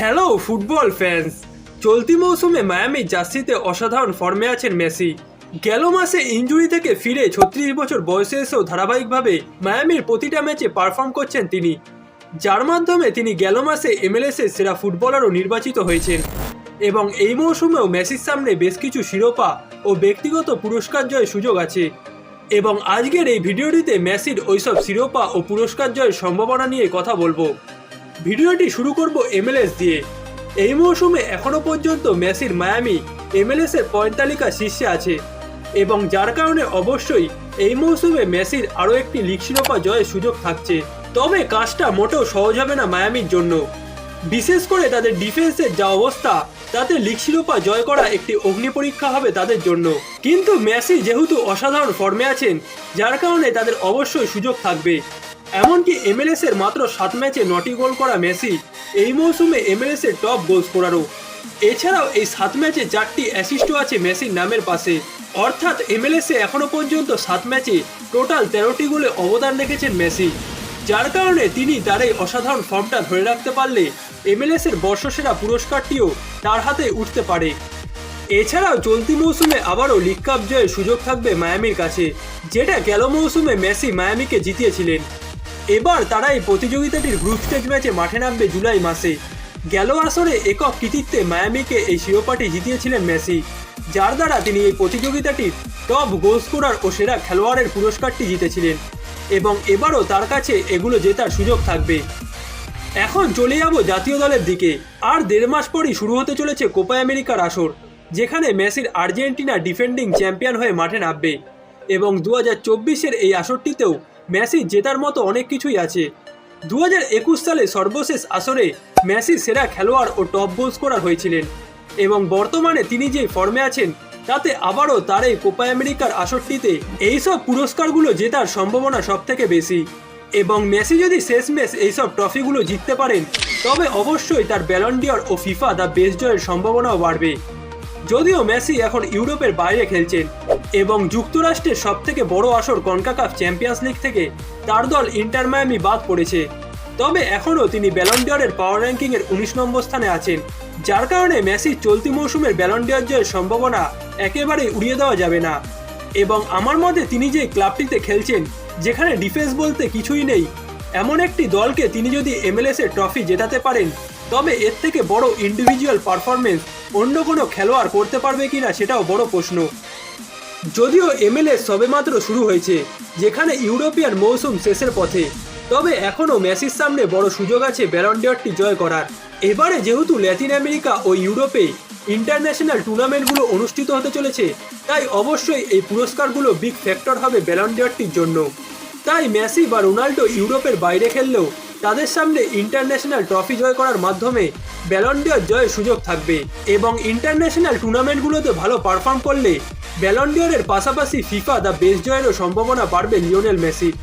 Hello football fans চলতি মৌসুমে Miami জার্সিতে অসাধারণ ফর্মে আছেন মেসি। গেল মাসে ইঞ্জুরি থেকে ফিরে ছত্রিশ বছর বয়সে এসেও ধারাবাহিকভাবে মায়ামির প্রতিটা ম্যাচে পারফর্ম করছেন তিনি। যার মাধ্যমে তিনি গেল মাসে এমএলএস সেরা ফুটবলারও নির্বাচিত হয়েছেন। এবং এই মৌসুমেও মেসির সামনে বেশ কিছু শিরোপা ও ব্যক্তিগত পুরস্কার জয়ের সুযোগ আছে। এবং আজকের এই ভিডিওটিতে মেসির ওইসব শিরোপা ও পুরস্কার জয়ের সম্ভাবনা নিয়ে কথা বলব। ভিডিওটি শুরু করব এমএলএস দিয়ে। এই মৌসুমে এখনও পর্যন্ত মেসির মায়ামি এমএলএস এর পয়েন্ট তালিকা শীর্ষে আছে এবং যার কারণে অবশ্যই এই মৌসুমে মেসির আরও একটি লিগ শিরোপা জয়ের সুযোগ থাকছে। তবে কাজটা মোটেও সহজ হবে না মায়ামির জন্য। বিশেষ করে তাদের ডিফেন্সের যা অবস্থা, তাতে লিগ শিরোপা জয় করা একটি অগ্নি পরীক্ষা হবে তাদের জন্য। কিন্তু মেসি যেহেতু অসাধারণ ফর্মে আছেন, যার কারণে তাদের অবশ্যই সুযোগ থাকবে। এমনকি এমএলএস এর মাত্র সাত ম্যাচে নটি গোল করা মেসি, এই মৌসুমে এমএলএস এর টপ গোল স্কোরারও এছাড়াও এই সাত ম্যাচে চারটি অ্যাসিস্টও আছে মেসির নামের পাশে। অর্থাৎ এমএলএস এ এখনও পর্যন্ত সাত ম্যাচে টোটাল তেরোটি গোলে অবদান রেখেছেন মেসি। যার কারণে তিনি তার এই অসাধারণ ফর্মটা ধরে রাখতে পারলে এমএলএস এর বর্ষসেরা পুরস্কারটিও তার হাতে উঠতে পারে। এছাড়াও চলতি মৌসুমে আবারও লিগ কাপ জয়ের সুযোগ থাকবে মায়ামির কাছে, যেটা গেল মৌসুমে মেসি মায়ামিকে জিতিয়েছিলেন। এবার তারা এই প্রতিযোগিতাটির গ্রুপ স্টেজ ম্যাচে মাঠে নামবে জুলাই মাসে। গেল আসরে একক কৃতিত্বে মায়ামিকে এই শিরোপাটি জিতিয়েছিলেন মেসি, যার দ্বারা তিনি এই প্রতিযোগিতাটির টপ গোল স্কোরার ও সেরা খেলোয়াড়ের পুরস্কারটি জিতেছিলেন এবং এবারও তার কাছে এগুলো জেতার সুযোগ থাকবে। এখন চলে যাব জাতীয় দলের দিকে। আর দেড় মাস পরই শুরু হতে চলেছে কোপা আমেরিকার আসর, যেখানে মেসির আর্জেন্টিনা ডিফেন্ডিং চ্যাম্পিয়ন হয়ে মাঠে নামবে এবং দু হাজার এই আসরটিতেও মেসি জেতার মতো অনেক কিছুই আছে। দু হাজার একুশ সালে সর্বশেষ আসরে মেসি সেরা খেলোয়াড় ও টপ গোল স্কোরার হয়েছিলেন এবং বর্তমানে তিনি যে ফর্মে আছেন, তাতে আবারও তার এই কোপা আমেরিকার আসরটিতে এইসব পুরস্কারগুলো জেতার সম্ভাবনা সব থেকে বেশি। এবং মেসি যদি শেষ শেষমেশ এইসব ট্রফিগুলো জিততে পারেন, তবে অবশ্যই তার ব্যালন্ডিয়র ও ফিফা দ্য বেস্ট জয়ের সম্ভাবনাও বাড়বে। যদিও মেসি এখন ইউরোপের বাইরে খেলছেন এবং যুক্তরাষ্ট্রের সব থেকে বড় আসর কনকাকাফ চ্যাম্পিয়ন্স লিগ থেকে তার দল ইন্টার মায়ামি বাদ পড়েছে। তবে এখনও তিনি ব্যালন্ডিয়রের পাওয়ার র্যাঙ্কিংয়ের উনিশ নম্বর স্থানে আছেন, যার কারণে মেসি চলতি মৌসুমের ব্যালন্ডিয়র জয়ের সম্ভাবনা একেবারেই উড়িয়ে দেওয়া যাবে না। এবং আমার মতে তিনি যে ক্লাবটিতে খেলছেন, যেখানে ডিফেন্স বলতে কিছুই নেই, এমন একটি দলকে তিনি যদি এমএলএস এর ট্রফি জেতাতে পারেন, তবে এর থেকে বড় ইন্ডিভিজুয়াল পারফরমেন্স অন্য কোনো খেলোয়াড় করতে পারবে কিনা সেটাও বড় প্রশ্ন। যদিও এমএলএস সবেমাত্র শুরু হয়েছে, যেখানে ইউরোপিয়ান মৌসুম শেষের পথে। তবে এখনও মেসির সামনে বড় সুযোগ আছে ব্যালন্ডিয়রটি জয় করার। এবারে যেহেতু ল্যাটিন আমেরিকা ও ইউরোপে ইন্টারন্যাশনাল টুর্নামেন্টগুলো অনুষ্ঠিত হতে চলেছে, তাই অবশ্যই এই পুরস্কারগুলো বিগ ফ্যাক্টর হবে ব্যালন্ডিয়রটির জন্য। তাই মেসি বা রোনাল্ডো ইউরোপের বাইরে খেললেও তাদের সামনে ইন্টারন্যাশনাল ট্রফি জয় করার মাধ্যমে ব্যালন্ডিয়র জয়ের সুযোগ থাকবে এবং ইন্টারন্যাশনাল টুর্নামেন্টগুলোতে ভালো পারফর্ম করলে ব্যালন্ডিয়রের পাশাপাশি ফিফা দ্য বেস্ট জয়েরও সম্ভাবনা বাড়বে লিওনেল মেসির